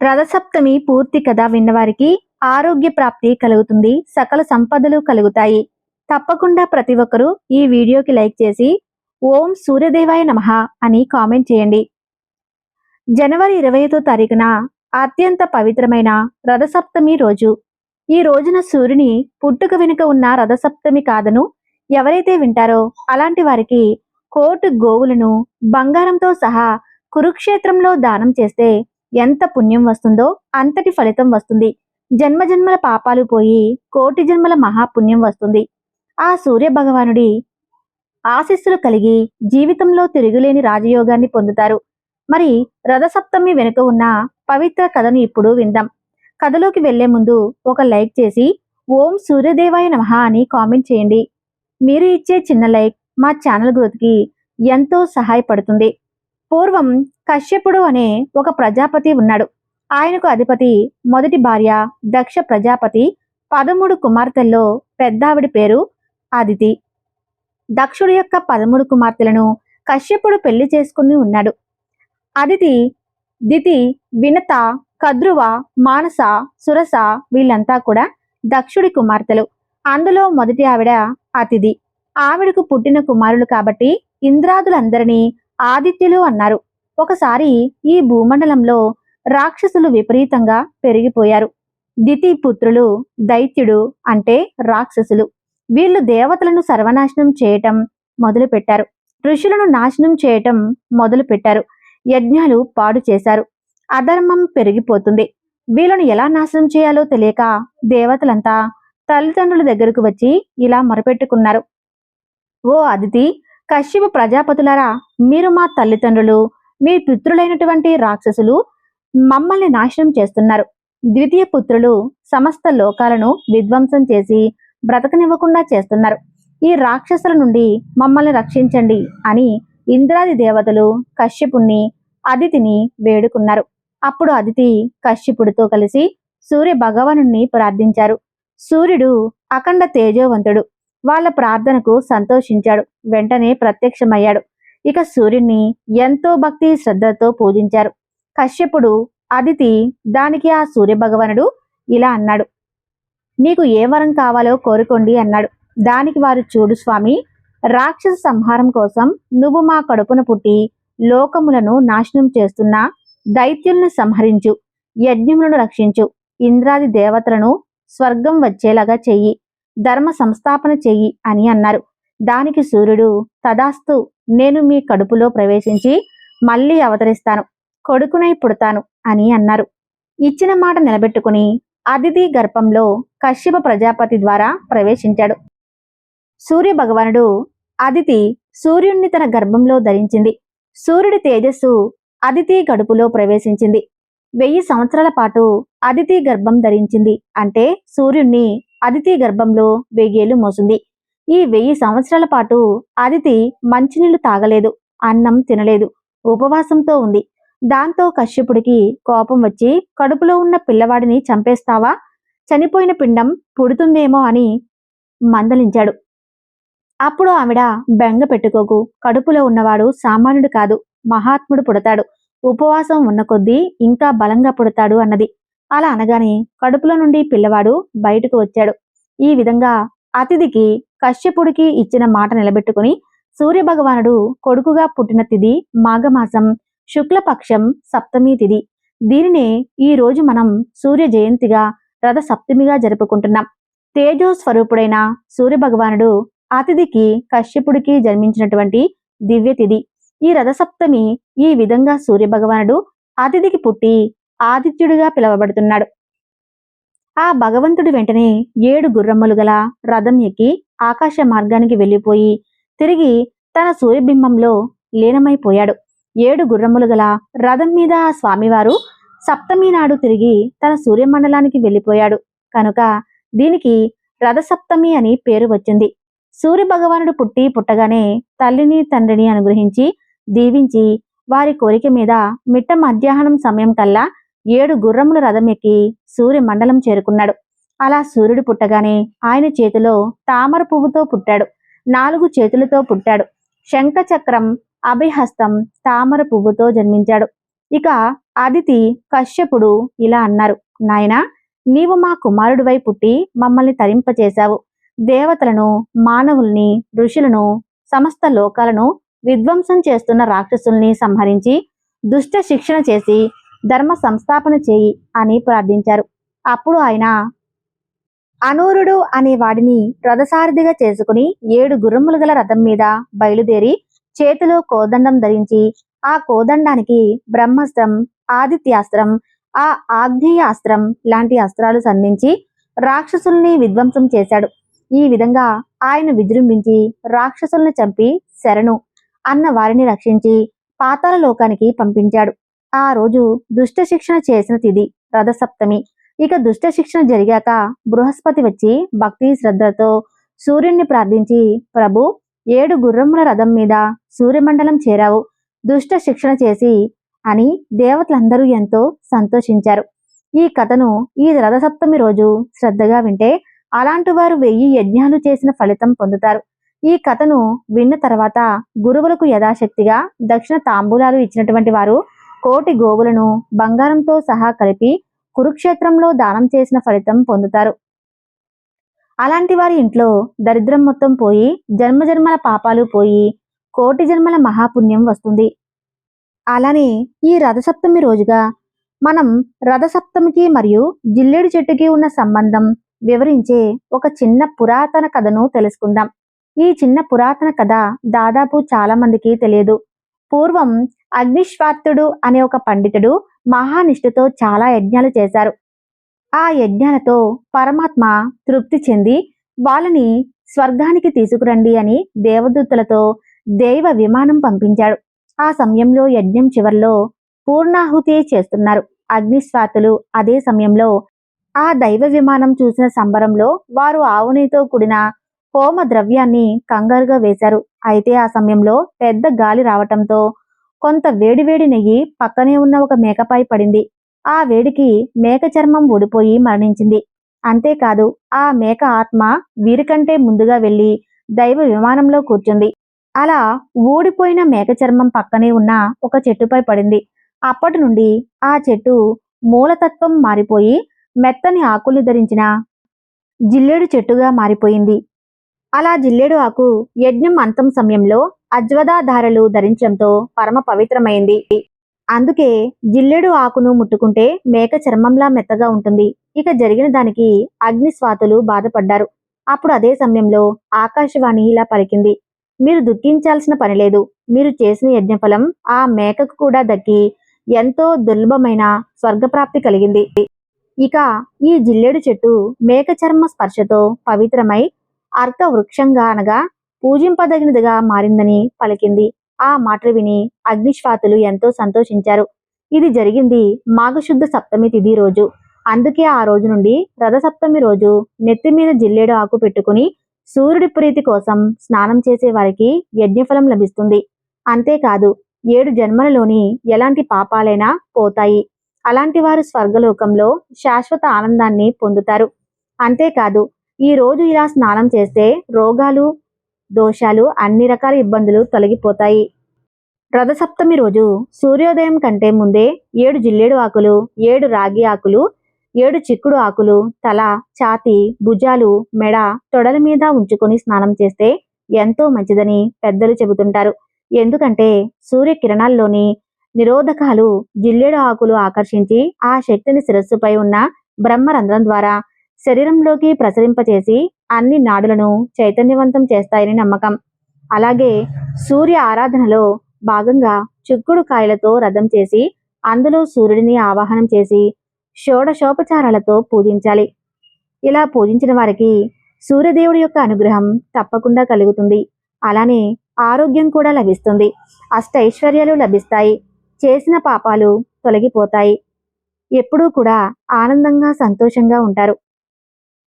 రథసప్తమి పూర్తి కథ విన్నవారికి ఆరోగ్య ప్రాప్తి కలుగుతుంది. సకల సంపదలు కలుగుతాయి. తప్పకుండా ప్రతి ఒక్కరూ ఈ వీడియోకి లైక్ చేసి ఓం సూర్యదేవాయ నమః అని కామెంట్ చేయండి. జనవరి ఇరవైతో తారీఖున అత్యంత పవిత్రమైన రథసప్తమి రోజు. ఈ రోజున సూర్యుని పుట్టుక వెనుక ఉన్న రథసప్తమి కాదను ఎవరైతే వింటారో అలాంటి వారికి కోటు గోవులను బంగారంతో సహా కురుక్షేత్రంలో దానం చేస్తే ఎంత పుణ్యం వస్తుందో అంతటి ఫలితం వస్తుంది. జన్మ జన్మల పాపాలు పోయి కోటి జన్మల మహాపుణ్యం వస్తుంది. ఆ సూర్య భగవానుడి ఆశీస్సులు కలిగి జీవితంలో తిరుగులేని రాజయోగాన్ని పొందుతారు. మరి రథసప్తమి వెనుక ఉన్న పవిత్ర కథను ఇప్పుడు విందాం. కథలోకి వెళ్ళే ముందు ఒక లైక్ చేసి ఓం సూర్యదేవాయ నమః అని కామెంట్ చేయండి. మీరు ఇచ్చే చిన్న లైక్ మా ఛానల్ గ్రోత్కి ఎంతో సహాయపడుతుంది. పూర్వం కశ్యపుడు అనే ఒక ప్రజాపతి ఉన్నాడు. ఆయనకు అధిపతి మొదటి భార్య దక్ష ప్రజాపతి పదమూడు కుమార్తెల్లో పెద్దావిడి పేరు అదితి దక్షుడి యొక్క పదమూడు కుమార్తెలను కశ్యపుడు పెళ్ళి చేసుకుని ఉన్నాడు. అదితి దితి వినత కద్రువ మానస సురస వీళ్ళంతా కూడా దక్షుడి కుమార్తెలు. అందులో మొదటి ఆవిడ అతిథి. ఆవిడకు పుట్టిన కుమారులు కాబట్టి ఇంద్రాదులందరినీ ఆదిత్యులు అన్నారు. ఒకసారి ఈ భూమండలంలో రాక్షసులు విపరీతంగా పెరిగిపోయారు. దితి పుత్రులు దైత్యుడు అంటే రాక్షసులు. వీళ్ళు దేవతలను సర్వనాశనం చేయటం మొదలుపెట్టారు. ఋషులను నాశనం చేయటం మొదలుపెట్టారు. యజ్ఞాలు పాడు చేశారు. అధర్మం పెరిగిపోతుంది. వీళ్ళను ఎలా నాశనం చేయాలో తెలియక దేవతలంతా తల్లిదండ్రుల దగ్గరకు వచ్చి ఇలా మొరపెట్టుకున్నారు. ఓ అదితి కశ్యప ప్రజాపతులారా మీరు మా తల్లిదండ్రులు మీ పుత్రులైనటువంటి రాక్షసులు మమ్మల్ని నాశనం చేస్తున్నారు. ద్వితీయ పుత్రులు సమస్త లోకాలను విధ్వంసం చేసి బ్రతకనివ్వకుండా చేస్తున్నారు. ఈ రాక్షసుల నుండి మమ్మల్ని రక్షించండి అని ఇంద్రాది దేవతలు కశ్యపుణ్ణి అదితిని వేడుకున్నారు. అప్పుడు అదితి కశ్యపుడితో కలిసి సూర్య భగవానుణ్ణి ప్రార్థించారు. సూర్యుడు అఖండ తేజోవంతుడు. వాళ్ళ ప్రార్థనకు సంతోషించాడు. వెంటనే ప్రత్యక్షమయ్యాడు. ఇక సూర్యుణ్ణి ఎంతో భక్తి శ్రద్ధతో పూజించారు. కశ్యపుడు అదితి దానికి ఆ సూర్య భగవానుడు ఇలా అన్నాడు. మీకు ఏ వరం కావాలో కోరుకోండి అన్నాడు. దానికి వారు చూడు స్వామి రాక్షస సంహారం కోసం నువ్వు మా కడుపున పుట్టి లోకములను నాశనం చేస్తున్న దైత్యులను సంహరించు యజ్ఞములను రక్షించు ఇంద్రాది దేవతలను స్వర్గం వచ్చేలాగా చెయ్యి ధర్మ సంస్థాపన చెయ్యి అని అన్నారు. దానికి సూర్యుడు తదాస్తు నేను మీ కడుపులో ప్రవేశించి మళ్ళీ అవతరిస్తాను. కొడుకునై పుడతాను అని అన్నారు. ఇచ్చిన మాట నిలబెట్టుకుని అతిథి గర్భంలో కశ్యప ప్రజాపతి ద్వారా ప్రవేశించాడు. సూర్య భగవానుడు అదితి సూర్యుణ్ణి తన గర్భంలో ధరించింది. సూర్యుడి తేజస్సు అదితి గడుపులో ప్రవేశించింది. వెయ్యి సంవత్సరాల పాటు అదితి గర్భం ధరించింది అంటే సూర్యుణ్ణి అదితి గర్భంలో వెయ్యేళ్ళు మోసింది. ఈ వెయ్యి సంవత్సరాల పాటు అదితి మంచినీళ్ళు తాగలేదు అన్నం తినలేదు. ఉపవాసంతో ఉంది. దాంతో కశ్యపుడికి కోపం వచ్చి కడుపులో ఉన్న పిల్లవాడిని చంపేస్తావా? చనిపోయిన పిండం పుడుతుందేమో అని మందలించాడు. అప్పుడు ఆవిడ బెంగ పెట్టుకోకు కడుపులో ఉన్నవాడు సామాన్యుడు కాదు మహాత్ముడు పుడతాడు. ఉపవాసం ఉన్న కొద్దీ ఇంకా బలంగా పుడతాడు అన్నది. అలా అనగానే కడుపులో నుండి పిల్లవాడు బయటకు వచ్చాడు. ఈ విధంగా అతిథికి కశ్యపుడికి ఇచ్చిన మాట నిలబెట్టుకుని సూర్యభగవానుడు కొడుకుగా పుట్టిన తిది మాఘమాసం శుక్లపక్షం సప్తమి తిథి దీనినే ఈ రోజు మనం సూర్య జయంతిగా రథ సప్తమిగా జరుపుకుంటున్నాం. తేజో స్వరూపుడైన సూర్యభగవానుడు అతిథికి కశ్యపుడికి జన్మించినటువంటి దివ్య తిథి ఈ రథసప్తమి ఈ విధంగా సూర్యభగవానుడు అతిథికి పుట్టి ఆదిత్యుడిగా పిలువబడుతున్నాడు. ఆ భగవంతుడి వెంటనే ఏడు గుర్రమ్మలు గల రథం ఎక్కి ఆకాశ మార్గానికి వెళ్ళిపోయి తిరిగి తన సూర్యబింబంలో లీనమైపోయాడు. ఏడు గుర్రములు గల రథం మీద ఆ స్వామివారు సప్తమి నాడు తిరిగి తన సూర్యమండలానికి వెళ్ళిపోయాడు. కనుక దీనికి రథసప్తమి అని పేరు వచ్చింది. సూర్య భగవానుడు పుట్టి పుట్టగానే తల్లిని తండ్రిని అనుగ్రహించి దీవించి వారి కోరిక మీద మిట్ట మధ్యాహ్నం సమయం కల్లా ఏడు గుర్రముల రథం ఎక్కి సూర్య మండలం చేరుకున్నాడు. అలా సూర్యుడు పుట్టగానే ఆయన చేతిలో తామర పువ్వుతో పుట్టాడు. నాలుగు చేతులతో పుట్టాడు. శంఖచక్రం అభిహస్తం తామర పువ్వుతో జన్మించాడు. ఇక అదితి కశ్యపుడు ఇలా అన్నారు నాయనా నీవు మా కుమారుడివై పుట్టి మమ్మల్ని తరింపచేశావు. దేవతలను మానవుల్ని ఋషులను సమస్త లోకాలను విధ్వంసం చేస్తున్న రాక్షసుల్ని సంహరించి దుష్ట శిక్షణ చేసి ధర్మ సంస్థాపన చేయి అని ప్రార్థించారు. అప్పుడు ఆయన అనూరుడు అనే వాడిని రథసారథిగా చేసుకుని ఏడు గుర్రములు గల రథం మీద బయలుదేరి చేతిలో కోదండం ధరించి ఆ కోదండానికి బ్రహ్మాస్త్రం ఆదిత్యాస్త్రం ఆ ఆగ్నేయాస్త్రం లాంటి అస్త్రాలు సంధించి రాక్షసుల్ని విధ్వంసం చేశాడు. ఈ విధంగా ఆయన విజృంభించి రాక్షసుల్ని చంపి శరణు అన్న వారిని రక్షించి పాతాల లోకానికి పంపించాడు. ఆ రోజు దుష్ట శిక్షణ చేసిన తిది రథసప్తమి. ఇక దుష్ట శిక్షణ జరిగాక బృహస్పతి వచ్చి భక్తి శ్రద్ధతో సూర్యుణ్ణి ప్రార్థించి ప్రభు ఏడు గుర్రముల రథం మీద సూర్యమండలం చేరావు దుష్ట శిక్షణ చేసి అని దేవతలందరూ ఎంతో సంతోషించారు. ఈ కథను ఈ రథసప్తమి రోజు శ్రద్ధగా వింటే అలాంటి వారు వెయ్యి యజ్ఞాలు చేసిన ఫలితం పొందుతారు. ఈ కథను విన్న తర్వాత గురువులకు యథాశక్తిగా దక్షిణ తాంబూలాలు ఇచ్చినటువంటి వారు కోటి గోవులను బంగారంతో సహా కలిపి కురుక్షేత్రంలో దానం చేసిన ఫలితం పొందుతారు. అలాంటి వారి ఇంట్లో దరిద్రం మొత్తం పోయి జన్మజన్మల పాపాలు పోయి కోటి జన్మల మహాపుణ్యం వస్తుంది. అలానే ఈ రథసప్తమి రోజుగా మనం రథసప్తమికి మరియు జిల్లేడు చెట్టుకి ఉన్న సంబంధం వివరించే ఒక చిన్న పురాతన కథను తెలుసుకుందాం. ఈ చిన్న పురాతన కథ దాదాపు చాలా మందికి తెలియదు. పూర్వం అగ్నిశ్వాత్తుడు అనే ఒక పండితుడు మహానిష్ఠతో చాలా యజ్ఞాలు చేశారు. ఆ యజ్ఞాలతో పరమాత్మ తృప్తి చెంది వాళ్ళని స్వర్గానికి తీసుకురండి అని దేవదూతలతో దైవ విమానం పంపించాడు. ఆ సమయంలో యజ్ఞం చివర్లో పూర్ణాహుతి చేస్తున్నారు. అగ్నిస్వాతులు అదే సమయంలో ఆ దైవ విమానం చూసిన సంబరంలో వారు ఆవునితో కూడిన హోమ ద్రవ్యాన్ని కంగారుగా వేశారు. అయితే ఆ సమయంలో పెద్ద గాలి రావటంతో కొంత వేడివేడి నెయ్యి పక్కనే ఉన్న ఒక మేకపై పడింది. ఆ వేడికి మేక చర్మం ఊడిపోయి మరణించింది. అంతేకాదు ఆ మేక ఆత్మ వీరికంటే ముందుగా వెళ్ళి దైవ విమానంలో కూర్చుంది. అలా ఊడిపోయిన మేక చర్మం పక్కనే ఉన్న ఒక చెట్టుపై పడింది. అప్పటి నుండి ఆ చెట్టు మూలతత్వం మారిపోయి మెత్తని ఆకుల్ని ధరించిన జిల్లేడు చెట్టుగా మారిపోయింది. అలా జిల్లేడు ఆకు యజ్ఞం అంతం సమయంలో అజ్వదాధారలు ధరించడంతో పరమ పవిత్రమైంది. అందుకే జిల్లేడు ఆకును ముట్టుకుంటే మేక చర్మంలా మెత్తగా ఉంటుంది. ఇక జరిగిన దానికి అగ్నిస్వాతులు బాధపడ్డారు. అప్పుడు అదే సమయంలో ఆకాశవాణి ఇలా పలికింది. మీరు దుఃఖించాల్సిన పని లేదు. మీరు చేసిన యజ్ఞఫలం ఆ మేకకు కూడా దక్కి ఎంతో దుర్లభమైన స్వర్గప్రాప్తి కలిగింది. ఇక ఈ జిల్లేడు చెట్టు మేక చర్మ స్పర్శతో పవిత్రమై అర్క వృక్షంగా అనగా పూజింపదగినదిగా మారిందని పలికింది. ఆ మాటలు విని అగ్నిశ్వాతులు ఎంతో సంతోషించారు. ఇది జరిగింది మాఘశుద్ధ సప్తమి తిది రోజు. అందుకే ఆ రోజు నుండి రథసప్తమి రోజు నెత్తి మీద జిల్లేడు ఆకు పెట్టుకుని సూర్యుడి ప్రీతి కోసం స్నానం చేసే వారికి యజ్ఞఫలం లభిస్తుంది. అంతేకాదు ఏడు జన్మలలోని ఎలాంటి పాపాలైనా పోతాయి. అలాంటి వారు స్వర్గలోకంలో శాశ్వత ఆనందాన్ని పొందుతారు. అంతేకాదు ఈ రోజు ఇలా స్నానం చేస్తే రోగాలు దోషాలు అన్ని రకాల ఇబ్బందులు తొలగిపోతాయి. రథసప్తమి రోజు సూర్యోదయం కంటే ముందే ఏడు జిల్లేడు ఆకులు ఏడు రాగి ఆకులు ఏడు చిక్కుడు ఆకులు తల ఛాతి భుజాలు మెడ తొడల మీద ఉంచుకొని స్నానం చేస్తే ఎంతో మంచిదని పెద్దలు చెబుతుంటారు. ఎందుకంటే సూర్యకిరణాల్లోని నిరోధకాలు జిల్లేడు ఆకులు ఆకర్షించి ఆ శక్తిని శిరస్సుపై ఉన్న బ్రహ్మరంధ్రం ద్వారా శరీరంలోకి ప్రసరింపచేసి అన్ని నాడులను చైతన్యవంతం చేస్తాయని నమ్మకం. అలాగే సూర్య ఆరాధనలో భాగంగా చిక్కుడు కాయలతో రథం చేసి అందులో సూర్యుడిని ఆవాహనం చేసి షోడశోపచారాలతో పూజించాలి. ఇలా పూజించిన వారికి సూర్యదేవుడి యొక్క అనుగ్రహం తప్పకుండా కలుగుతుంది. అలానే ఆరోగ్యం కూడా లభిస్తుంది. అష్టైశ్వర్యాలు లభిస్తాయి. చేసిన పాపాలు తొలగిపోతాయి. ఎప్పుడూ కూడా ఆనందంగా సంతోషంగా ఉంటారు.